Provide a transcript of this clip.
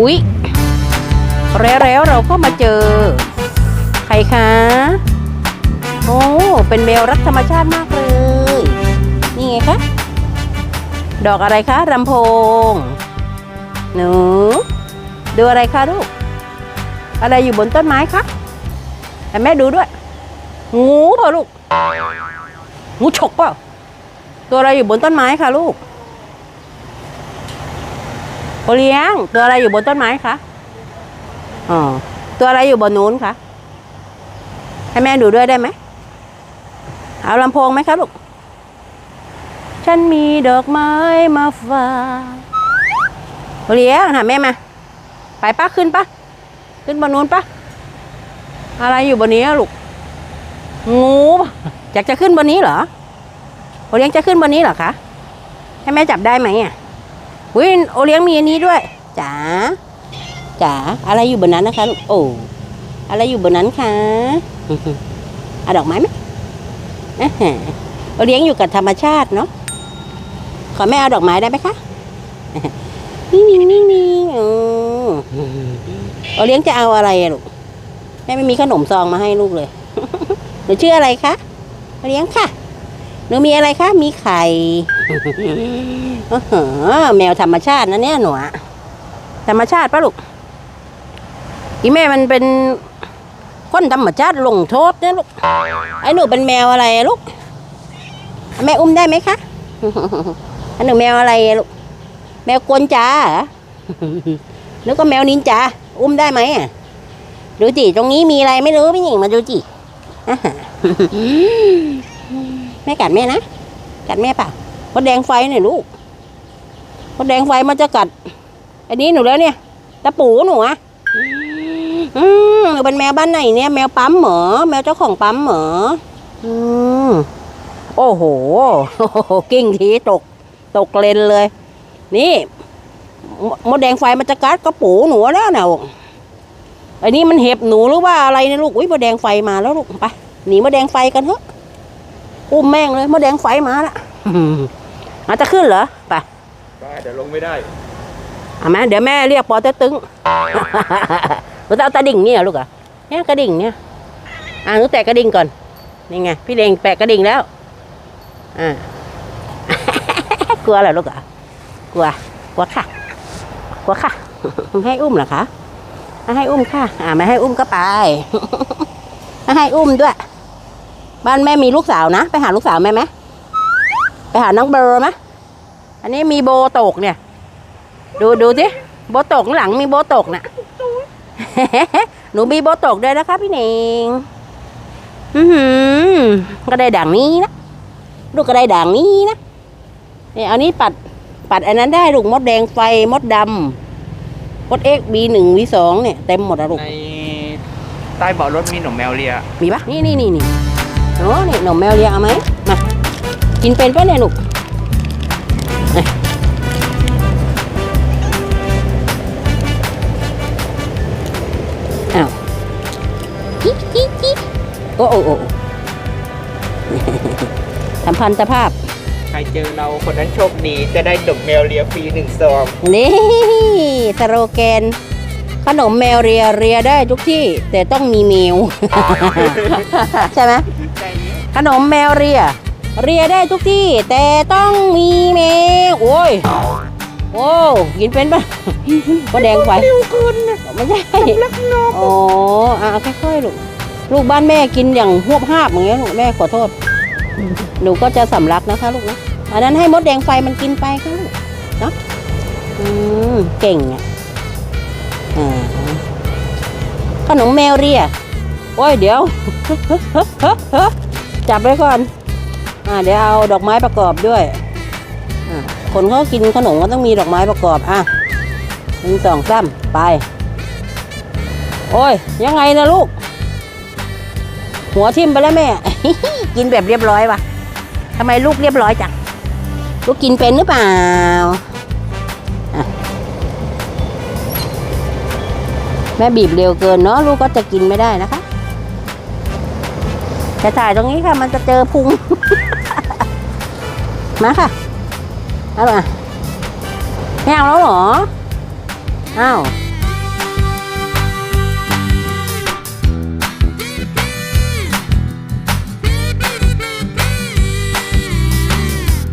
อุ๊ย แล้วเราก็มาเจอ ใครคะ โอ้ เป็นแมวรักธรรมชาติมากเลย นี่ไงคะ ดอกอะไรคะรำโพง หนู ดูอะไรคะลูก อะไรอยู่บนต้นไม้คะแม่ดูด้วย งูเปล่าลูก งูฉกเปล่า ตัวอะไรอยู่บนต้นไม้คะลูก โอเลี้ยง ตัวอะไรอยู่บนต้นไม้คะอ๋อตัวอะไรอยู่บนนู้นคะให้แม่ดูด้วยได้ไหมเอาลำโพงไหมคะลูกฉันมีดอกไม้มาฝากโอเลี้ยงหาแม่มาไปปะขึ้นปะขึ้นบนนู้นปะอะไรอยู่บนนี้ลูกงูอยากจะขึ้นบนนี้เหรอโอเลี้ยงจะขึ้นบนนี้เหรอคะให้แม่จับได้ไหมอะ อุ้ยโอเลี้ยงมีอันนี้ด้วยจ๋าจ๋าอะไรอยู่บนนั้นนะคะลูกโอ้อะไรอยู่บนนั้นคะเอาดอกไม้ไหมโอเลี้ยงอยู่กับธรรมชาติเนาะขอแม่เอาดอกไม้ได้ไหมคะนี่นี่นี่นี่อืมโอเลี้ยงจะเอาอะไรลูกแม่ไม่มีขนมซองมาให้ลูกเลยหนูชื่ออะไรคะโอเลี้ยงค่ะ หนูมีอะไรคะ มีไข่อื้อหือแมวธรรมชาตินะเนี่ยหนูอะธรรมชาติปะลูก อีแม่มันเป็นคนธรรมชาติลงโทษเนี่ยลูก ไอ้หนูเป็นแมวอะไรอะลูก แม่อุ้มได้ไหมคะไอ้หนูแมวอะไรอะลูก แมวกวนจาเหรอแล้วก็แมวนินจาอุ้มได้ไหมอะดูจิตรงนี้มีอะไรไม่รู้พี่หญิงมาดูจิอ่าฮะ แม่กัดแม่นะ กัดแม่เปล่ามดแดงไฟหน่ยลูกมดแดงไฟมันจะกัด อันนี้หนูแล้วเนี่ย ตะปูหนูอะอืมหนูเป็นแมวบ้านไหนเนี่ย แมวปั๊มเหรอแมวเจ้าของปั๊มเหรออืมโอ้โห กิ้งทีตก ตกเลนเลย นี่มมดแดงไฟมันจะกัดกระปูหนูแล้วนะอันนี้มันเห็บหนูหรือว่าอะไรเนี่ยลูก อุ้ยมดแดงไฟมาแล้วลูกไป หนีมดแดงไฟกันเถอะ อุ้มแม่งเลยมดแดงไฟมาละอาจจะขึ้นเหรอไปได้เดี๋ยวลงไม่ได้เอาไหมเดี๋ยวแม่เรียกปอเต็กตึงหนูจะเอาตาดิ่งเนี่ยลูกเหรอะเนี่ยกระดิ่งเนี่ยอ่าหนูแตะกระดิ่งก่อนนี่ไงพี่เดงแปะกระดิ่งแล้วอ่ากลัวเหรอลูกเหรอะกลัวกลัวค่ะ กลัวค่ะไม่ให้อุ้มเหรอคะไม่ให้อุ้มค่ะ อ่าไม่ให้อุ้มก็ไปไม่ให้อุ้มด้วย บ้านแม่มีลูกสาวนะ ไปหาลูกสาวแม่ไหมไปหาน้องเบอร์ไหมอันนี้มีโบตกเนี่ย ดูดูสิโบตกข้างหลังมีโบตกน่ะหนูมีโบตกด้วยนะคะพี่เนงอือหือก็ได้ด่างนี้นะลูกก็ได้ด่างนี้นะเนี่ยเอานี้ปัดปัดอันนั้นได้ลูกมดแดงไฟมดดำมดเอ็กบีหนึ่งบีสองเนี่ยเต็มหมดอะลูกในใต้เบาะรถมีหนมแมวเลียมีปะนี่นี่นี่นี่ โอ้นี่หนมแมวเรียงเอาไหมมากินเป็นปะเนี่ยลูกเอ้ยอ้าวจิ๊กจิ๊กจิ๊กโอ้โอ้โอ้สัมพันธภาพ ใครเจอเราคนนั้นโชคดีจะได้หนมแมวเลียฟรีหนึ่งซอง นี่สโลแกน ขนมแมวเรียเรียได้ทุกที่ แต่ต้องมีแมว ใช่ไหมใจนี้ขนมแมวเรีย เรียได้ทุกที่ แต่ต้องมีแมวโอ้ยโอ้กินเป็นปะก็แดงไฟเร็วเกินนะไม่ใช่รักนกอ๋ออะค่อยๆลูกลูกบ้านแม่กินอย่างหวบหาบอย่างเงี้ยลูกแม่ขอโทษ หนูก็จะสำลักนะคะลูกนะอันนั้นให้มดแดงไฟมันกินไปค่ะลูกเนาะอืมเก่งอะอ่า ขนมแมวเรียโอ้ยเดี๋ยว จับไว้ก่อน อ่า เดี๋ยวเอาดอกไม้ประกอบด้วย อ่า คนเขากินขนมก็ต้องมีดอกไม้ประกอบ อะหนึ่งสองสามไป โอ้ย ยังไงนะลูก หัวทิ่มไปแล้วแม่ กินแบบเรียบร้อยวะทำไมลูกเรียบร้อยจัง ลูกกินเป็นหรือเปล่า แม่บีบเร็วเกินเนาะลูกก็จะกินไม่ได้นะคะจะถ่ายตรงนี้ค่ะ มันจะเจอพุง มาค่ะเอามาไม่เอาแล้วเหรอ อ้าว